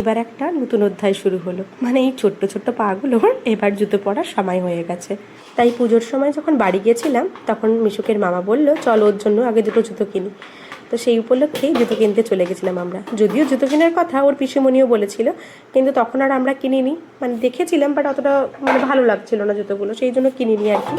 এবার একটা নতুন অধ্যায় শুরু হলো। মানে এই ছোট্ট ছোট্ট পাগুলোর এবার জুতো পরার সময় হয়ে গেছে। তাই পুজোর সময় যখন বাড়ি গিয়েছিলাম তখন মিশুকের মামা বলল, চল ওর জন্য আগে দুটো জুতো কিনি। তো সেই উপলক্ষেই জুতো কিনতে চলে গেছিলাম আমরা। যদিও জুতো কেনার কথা ওর পিসিমণিও বলেছিল, কিন্তু তখন আর আমরা কিনিনি। মানে দেখেছিলাম বাট অতটা মানে ভালো লাগছিল না জুতোগুলো, সেই জন্য কিনিনি আর কি।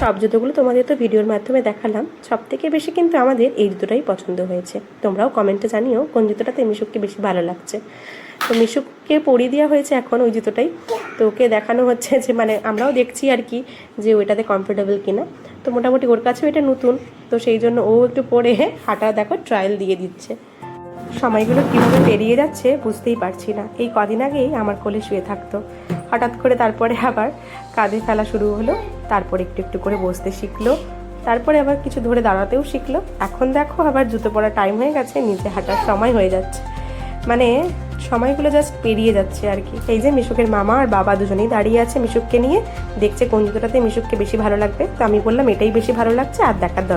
সব জুতোগুলো তোমাদের তো ভিডিওর মাধ্যমে দেখালাম। সব থেকে বেশি কিন্তু আমাদের এই জুতোটাই পছন্দ হয়েছে। তোমরাও কমেন্টে জানিও কোন জুতোটাতে মিশুককে বেশি ভালো লাগছে। তো মিশুককে পরিয়ে দেওয়া হয়েছে এখন ওই জুতোটাই। তো ওকে দেখানো হচ্ছে যে মানে আমরাও দেখছি আর কি যে ওইটাতে কমফোর্টেবল কিনা। তো মোটামুটি ওর কাছেও এটা নতুন। তো সেই জন্য ও একটু পরে হাঁটা দেখো ট্রায়াল দিয়ে দিচ্ছে। সময়গুলো কীভাবে পেরিয়ে যাচ্ছে বুঝতেই পারছি না। এই কদিন আগেই আমার কোলে শুয়ে থাকতো। হঠাৎ করে তারপরে আবার কাঁধে ফেলা শুরু হলো। তারপর একটু একটু করে বসতে শিখলো। তারপরে আবার কিছু ধরে দাঁড়াতেও শিখলো। এখন দেখো আবার জুতো পরা টাইম হয়ে গেছে নিচে হাঁটার সময় হয়ে যাচ্ছে। মানে সময়গুলো জাস্ট পেরিয়ে যাচ্ছে আর কি। এই যে মিশুকের মামা আর বাবা দুজনেই দাঁড়িয়ে আছে মিশুককে নিয়ে। দেখছে কোন জুতোটাতে মিশুককে বেশি ভালো লাগবে। তো আমি বললাম, এটাই বেশি ভালো লাগছে, আর দেখার